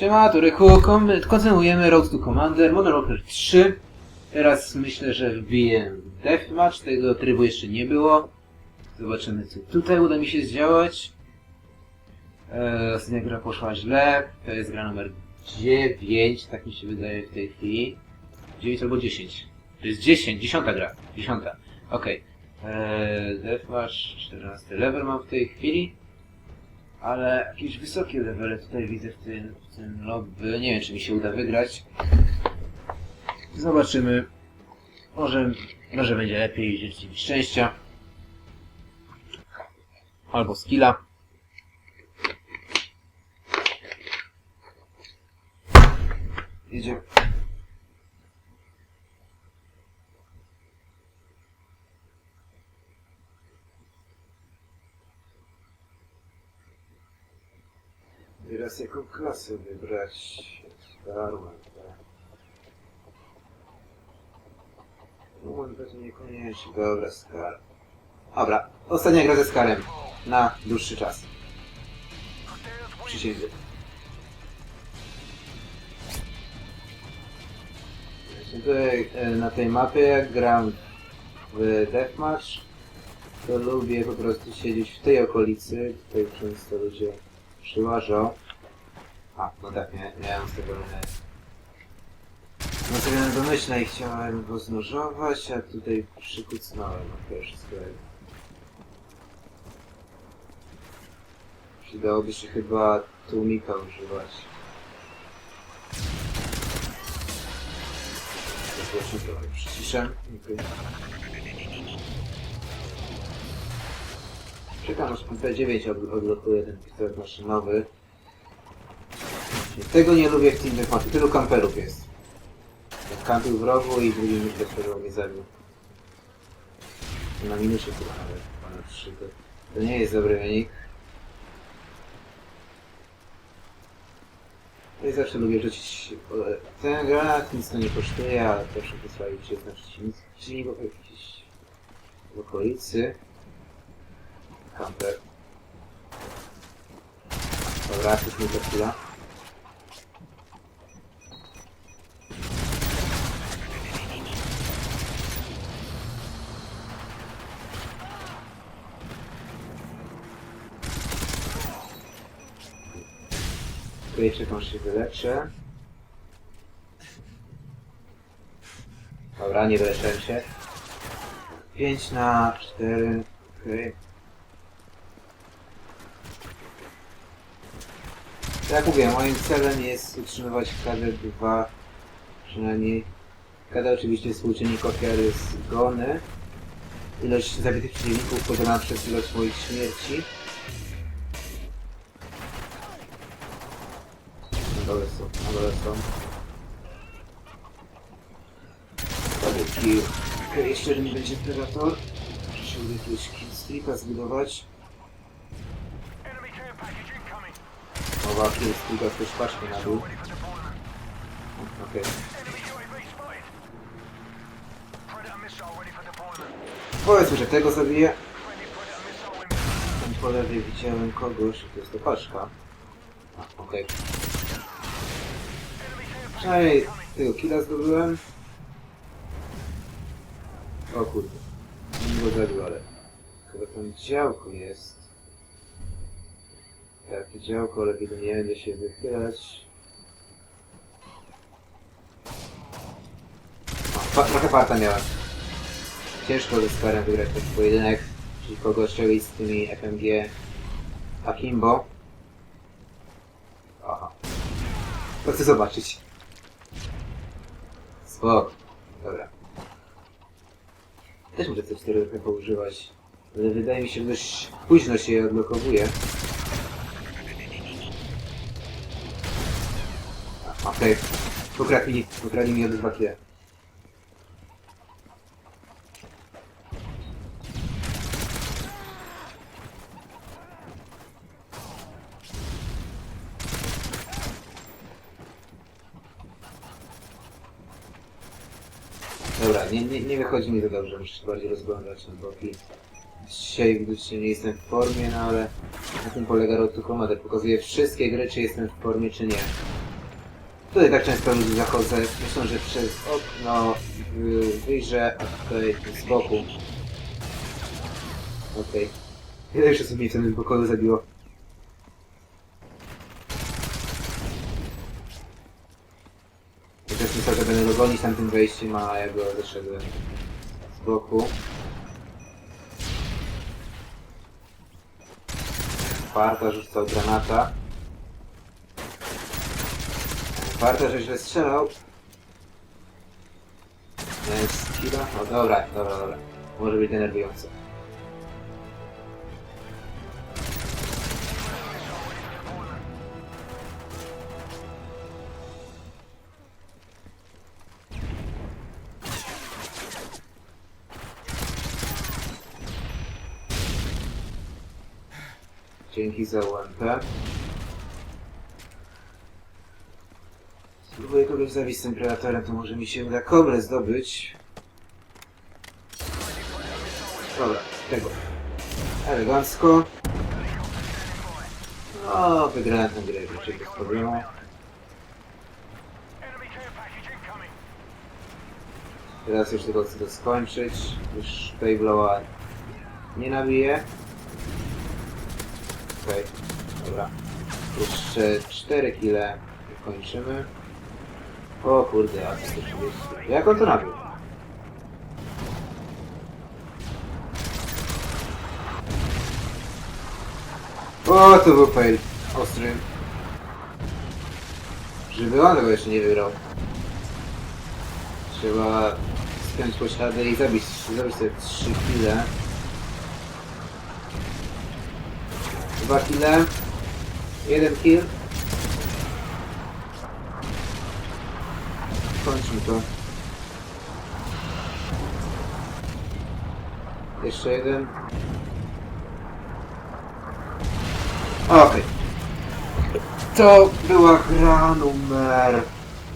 Siema, Turyku, Kom kontynuujemy Road to Commander, Modern Warfare 3. Teraz myślę, że wbiję Deathmatch, tego trybu jeszcze nie było. Zobaczymy, co tutaj uda mi się zdziałać. Eee, ostatnia gra poszła źle, to jest gra numer 9, tak mi się wydaje w tej chwili. 9 albo 10. To jest 10, 10 gra, 10. Okej. Eee, Deathmatch, 14 level mam w tej chwili. Ale jakieś wysokie levele tutaj widzę w tym, w tym lobby. Nie wiem, czy mi się uda wygrać. Zobaczymy. Może, może będzie lepiej życzyć mi szczęścia. Albo skilla. Jedzie. Teraz jaką klasę wybrać? Skarman, tak. No, pewnie niekoniecznie. Dobra, Skar. Dobra, ostatnia gra ze Skarem. Na dłuższy czas. Przysięgę. Tutaj e, na tej mapie jak gram w Deathmatch to lubię po prostu siedzieć w tej okolicy. Tutaj często ludzie przyłażą. A, no tak, nie, miałem ustawione nastawione domyślne i chciałem go znożować, a tutaj przykucnąłem. Okej, wszystko jest. Przydałoby się chyba tłumika używać. To właśnie trochę przyciszę. Dziękuję. Czekam aż P9 od- odblokuje ten pistolet maszynowy. Tego nie lubię w Team Deathmatchu. Tylu kamperów jest. Jak kampił w rogu i drugi mi też mnie zabił. Na minusie. Ponad 3 to, nie jest dobry wynik. No i zawsze lubię rzucić ten granat, nic to nie kosztuje, a zawsze postawić się na przeciwnik- przeciwników jakiś w okolicy. Kamper. Dobra, już mi to chwila. Czekam, aż się wyleczę. Dobra, nie wyleczyłem się. 5 na 4. Okej. Tak jak mówię, moim celem jest utrzymywać KD2, przynajmniej KD oczywiście współczynnik ofiary zgony. Ilość zabitych przeciwników podzielona przez ilość moich śmierci. Na dole są, na dole są. Double kill. Jeszcze nie będzie Predator. Muszę się uda jakiegoś killstreaka zbudować. Mowa killstreaka też paczkę na dół. Okej. Deployment. Powiedzmy, że tego zabiję. Tam po lewej widziałem kogoś, to jest to paczka. A, okej. Care Przynajmniej tego killa zdobyłem. O kurde. Nie go zabił, ale chyba tam działko jest. To działko, ale kiedy nie będę się wychylać. Pa, trochę parta miałem. Ciężko ze Skarem wygrać taki pojedynek. Przeciwko gościowi z tymi FMG Akimbo. Aha. To chcę zobaczyć. Spoko. Dobra. Też muszę te cztery trochę poużywać. Ale wydaje mi się, że dość późno się je odblokowuje. Okej. Ukradli ukradli mi obydwa kile. Dobra, nie, nie, nie wychodzi mi to dobrze, muszę się bardziej rozglądać na boki. Dzisiaj widocznie nie jestem w formie, no ale na tym polega Road to Commander. Pokazuje wszystkie gry, czy jestem w formie, czy nie. Tutaj tak często ludzi zachodzę. Myślę, że przez okno w- wyjrzę, a tutaj z boku. Okej. Ile jeszcze sobie w tym pokoju zabiło? I też myślę, że będę go gonić tamtym wejściem, a ja go zeszedłem z boku. Parta rzucał granata. Parta, że źle strzelał. Jest chwila. O dobra, dobra, dobra. Może być denerwujące. Dzięki za UMP. Spróbuję kogoś zabić z tym predatorem, to może mi się uda kobrę zdobyć. Dobra, tego. Elegancko. No, wygrałem tę grę raczej bez problemu. Teraz już tylko chcę to skończyć. Już Payblowa nie nabiję. Okej, dobra. Jeszcze 4 kile kończymy. O kurde, a 130. Jak on to nabił? O, to był fail. Ostry. Żeby on tego jeszcze nie wygrał. Trzeba spiąć poślady i zabić, zabić te 3 kile. Dwa kile. Jeden kill. Kończmy to. Jeszcze jeden. Okej. To była gra numer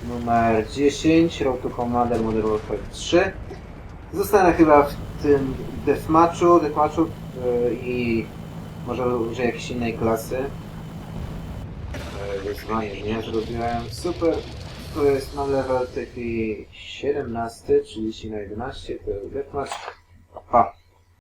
numer 10, Road to Commander Modern Warfare 3. Zostanę chyba w tym deathmatchu, deathmatchu yy, i może użyję jakiejś innej klasy. Yy, Wyzwanie dnia zrobiłem. Super. To jest mam level taki 17, 30 na 11, to był deathmatch.